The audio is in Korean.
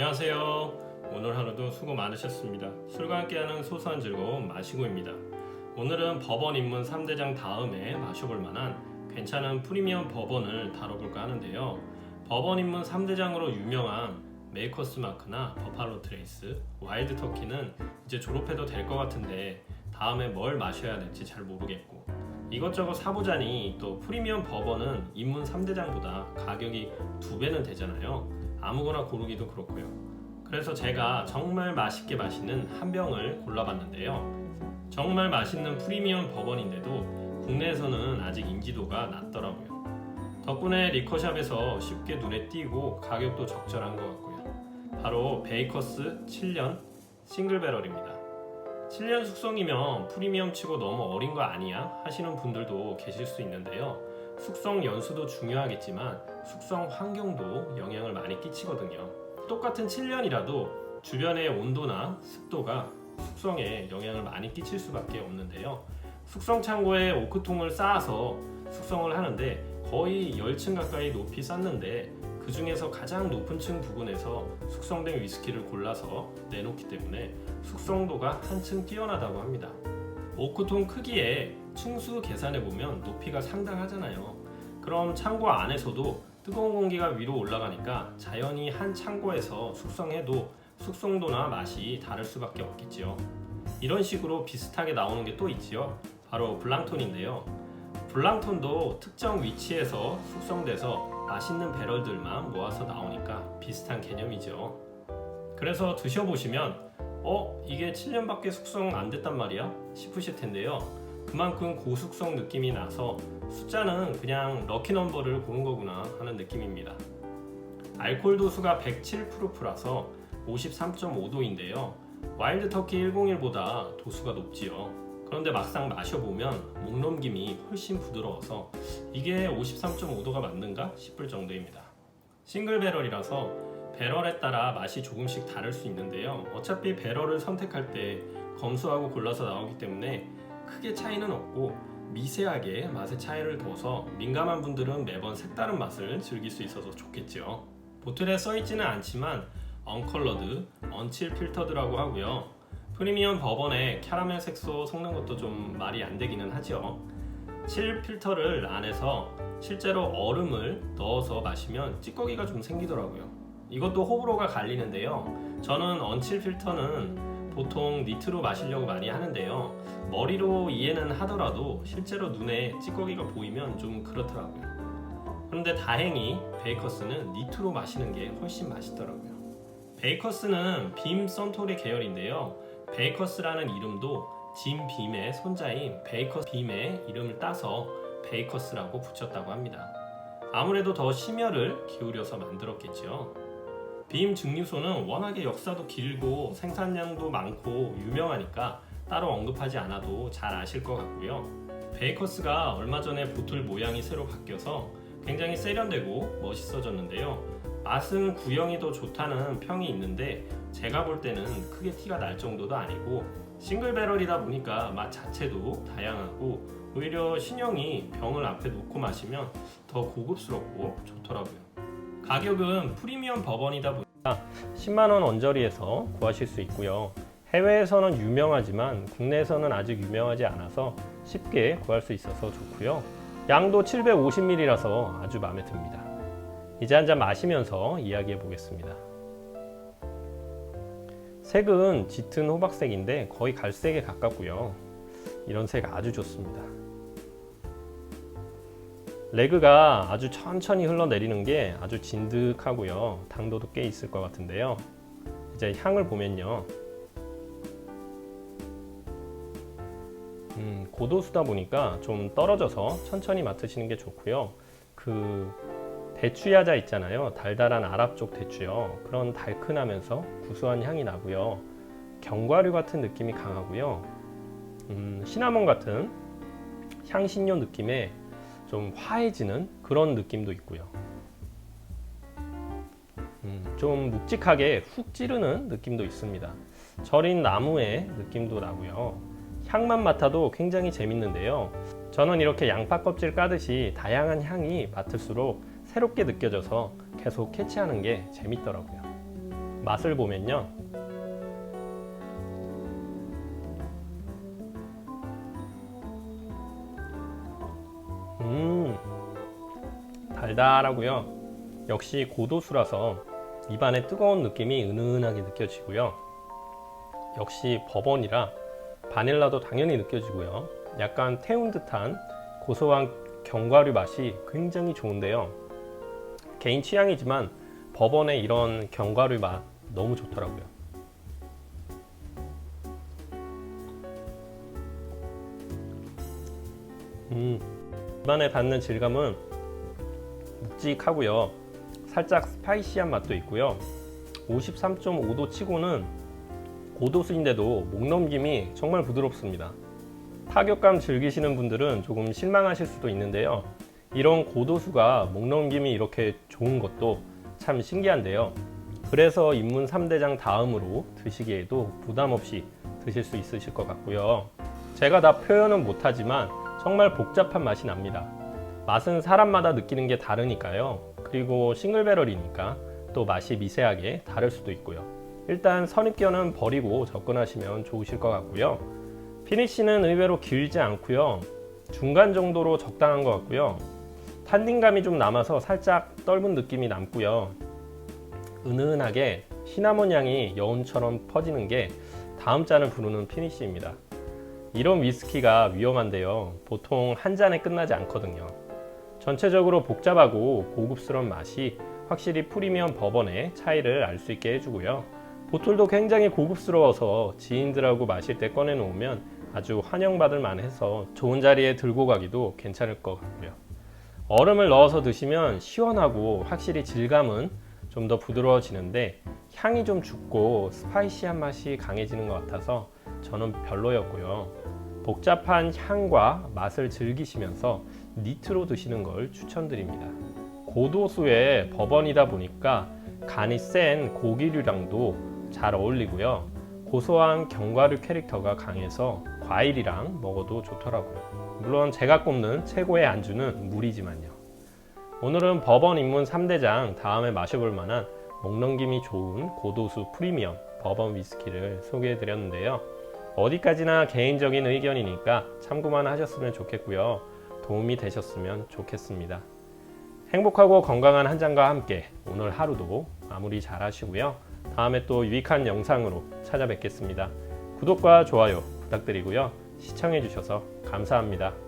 안녕하세요. 오늘 하루도 수고 많으셨습니다. 술과 함께하는 소소한 즐거움 마시고입니다. 오늘은 버번 입문 3대장 다음에 마셔볼 만한 괜찮은 프리미엄 버번을 다뤄볼까 하는데요. 버번 입문 3대장으로 유명한 메이커스 마크나 버팔로 트레이스, 와일드 터키는 이제 졸업해도 될 것 같은데 다음에 뭘 마셔야 될지 잘 모르겠고 이것저것 사보자니 또 프리미엄 버번은 입문 3대장보다 가격이 두 배는 되잖아요. 아무거나 고르기도 그렇고요. 그래서 제가 정말 맛있게 마시는 한 병을 골라봤는데요. 정말 맛있는 프리미엄 버번인데도 국내에서는 아직 인지도가 낮더라고요. 덕분에 리커샵에서 쉽게 눈에 띄고 가격도 적절한 것 같고요. 바로 베이커스 7년 싱글 배럴입니다. 7년 숙성이면 프리미엄 치고 너무 어린 거 아니야? 하시는 분들도 계실 수 있는데요. 숙성 연수도 중요하겠지만 숙성 환경도 영향을 많이 끼치거든요. 똑같은 7년이라도 주변의 온도나 습도가 숙성에 영향을 많이 끼칠 수밖에 없는데요. 숙성 창고에 오크통을 쌓아서 숙성을 하는데 거의 10층 가까이 높이 쌓는데 그 중에서 가장 높은 층 부근에서 숙성된 위스키를 골라서 내놓기 때문에 숙성도가 한층 뛰어나다고 합니다. 오크통 크기에 층수 계산해 보면 높이가 상당하잖아요. 그럼 창고 안에서도 뜨거운 공기가 위로 올라가니까 자연히 한 창고에서 숙성해도 숙성도나 맛이 다를 수밖에 없겠지요. 이런 식으로 비슷하게 나오는 게 또 있지요. 바로 블랑톤인데요. 블랑톤도 특정 위치에서 숙성돼서 맛있는 배럴들만 모아서 나오니까 비슷한 개념이죠. 그래서 드셔보시면 어 이게 7년밖에 숙성 안 됐단 말이야 싶으실 텐데요. 그만큼 고숙성 느낌이 나서 숫자는 그냥 럭키 넘버를 고른 거구나 하는 느낌입니다. 알코올 도수가 107%라서 53.5도인데요. 와일드 터키 101보다 도수가 높지요. 그런데 막상 마셔보면 목 넘김이 훨씬 부드러워서 이게 53.5도가 맞는가 싶을 정도입니다. 싱글 배럴이라서 배럴에 따라 맛이 조금씩 다를 수 있는데요. 어차피 배럴을 선택할 때 검수하고 골라서 나오기 때문에 크게 차이는 없고 미세하게 맛의 차이를 둬서 민감한 분들은 매번 색다른 맛을 즐길 수 있어서 좋겠죠. 보틀에 써있지는 않지만 언컬러드, 언칠 필터드라고 하고요. 프리미엄 버번에 캐러멜 색소 섞는 것도 좀 말이 안 되기는 하죠. 7 필터를 안에서 실제로 얼음을 넣어서 마시면 찌꺼기가 좀 생기더라고요. 이것도 호불호가 갈리는데요. 저는 언칠 필터는 보통 니트로 마시려고 많이 하는데요. 머리로 이해는 하더라도 실제로 눈에 찌꺼기가 보이면 좀 그렇더라고요. 그런데 다행히 베이커스는 니트로 마시는 게 훨씬 맛있더라고요. 베이커스는 빔 썬토리 계열인데요. 베이커스라는 이름도 짐 빔의 손자인 베이커스 빔의 이름을 따서 베이커스라고 붙였다고 합니다. 아무래도 더 심혈을 기울여서 만들었겠죠. 빔 증류소는 워낙에 역사도 길고 생산량도 많고 유명하니까 따로 언급하지 않아도 잘 아실 것 같고요. 베이커스가 얼마 전에 보틀 모양이 새로 바뀌어서 굉장히 세련되고 멋있어졌는데요. 맛은 구형이 더 좋다는 평이 있는데 제가 볼 때는 크게 티가 날 정도도 아니고 싱글 배럴이다 보니까 맛 자체도 다양하고 오히려 신형이 병을 앞에 놓고 마시면 더 고급스럽고 좋더라고요. 가격은 프리미엄 버번이다 보니까 10만원 언저리에서 구하실 수 있고요. 해외에서는 유명하지만 국내에서는 아직 유명하지 않아서 쉽게 구할 수 있어서 좋고요. 양도 750ml라서 아주 마음에 듭니다. 이제 한 잔 마시면서 이야기해 보겠습니다. 색은 짙은 호박색인데 거의 갈색에 가깝고요. 이런 색 아주 좋습니다. 레그가 아주 천천히 흘러내리는 게 아주 진득하고요. 당도도 꽤 있을 것 같은데요. 이제 향을 보면요. 음, 고도수다 보니까 좀 떨어져서 천천히 맡으시는 게 좋고요. 그 대추야자 있잖아요. 달달한 아랍 쪽 대추요. 그런 달큰하면서 구수한 향이 나고요. 견과류 같은 느낌이 강하고요. 음, 시나몬 같은 향신료 느낌의 좀 화해지는 그런 느낌도 있고요. 음, 좀 묵직하게 훅 찌르는 느낌도 있습니다. 절인 나무의 느낌도 나고요. 향만 맡아도 굉장히 재밌는데요. 저는 이렇게 양파 껍질 까듯이 다양한 향이 맡을수록 새롭게 느껴져서 계속 캐치하는 게 재밌더라고요. 맛을 보면요. 달달하고요. 역시 고도수라서 입안에 뜨거운 느낌이 은은하게 느껴지고요. 역시 버번이라 바닐라도 당연히 느껴지고요. 약간 태운 듯한 고소한 견과류 맛이 굉장히 좋은데요. 개인 취향이지만 버번의 이런 견과류 맛 너무 좋더라고요. 음, 입안에 닿는 질감은 묵직하고요. 살짝 스파이시한 맛도 있고요. 53.5도 치고는 고도수인데도 목 넘김이 정말 부드럽습니다. 타격감 즐기시는 분들은 조금 실망하실 수도 있는데요. 이런 고도수가 목 넘김이 이렇게 좋은 것도 참 신기한데요. 그래서 입문 3대장 다음으로 드시기에도 부담 없이 드실 수 있으실 것 같고요. 제가 다 표현은 못하지만 정말 복잡한 맛이 납니다. 맛은 사람마다 느끼는 게 다르니까요. 그리고 싱글배럴이니까 또 맛이 미세하게 다를 수도 있고요. 일단 선입견은 버리고 접근하시면 좋으실 것 같고요. 피니쉬는 의외로 길지 않고요. 중간 정도로 적당한 것 같고요. 탄닌감이 좀 남아서 살짝 떫은 느낌이 남고요. 은은하게 시나몬 향이 여운처럼 퍼지는 게 다음 잔을 부르는 피니쉬입니다. 이런 위스키가 위험한데요. 보통 한 잔에 끝나지 않거든요. 전체적으로 복잡하고 고급스러운 맛이 확실히 프리미엄 버번의 차이를 알 수 있게 해주고요. 보틀도 굉장히 고급스러워서 지인들하고 마실 때 꺼내놓으면 아주 환영받을 만해서 좋은 자리에 들고 가기도 괜찮을 것 같고요. 얼음을 넣어서 드시면 시원하고 확실히 질감은 좀 더 부드러워지는데 향이 좀 죽고 스파이시한 맛이 강해지는 것 같아서 저는 별로였고요. 복잡한 향과 맛을 즐기시면서 니트로 드시는 걸 추천드립니다. 고도수의 버번이다 보니까 간이 센 고기류랑도 잘 어울리고요. 고소한 견과류 캐릭터가 강해서 과일이랑 먹어도 좋더라고요. 물론 제가 꼽는 최고의 안주는 물이지만요. 오늘은 버번 입문 3대장 다음에 마셔볼 만한 목넘김이 좋은 고도수 프리미엄 버번 위스키를 소개해 드렸는데요. 어디까지나 개인적인 의견이니까 참고만 하셨으면 좋겠고요. 도움이 되셨으면 좋겠습니다. 행복하고 건강한 한 잔과 함께 오늘 하루도 마무리 잘 하시고요. 다음에 또 유익한 영상으로 찾아뵙겠습니다. 구독과 좋아요 부탁드리고요. 시청해 주셔서 감사합니다.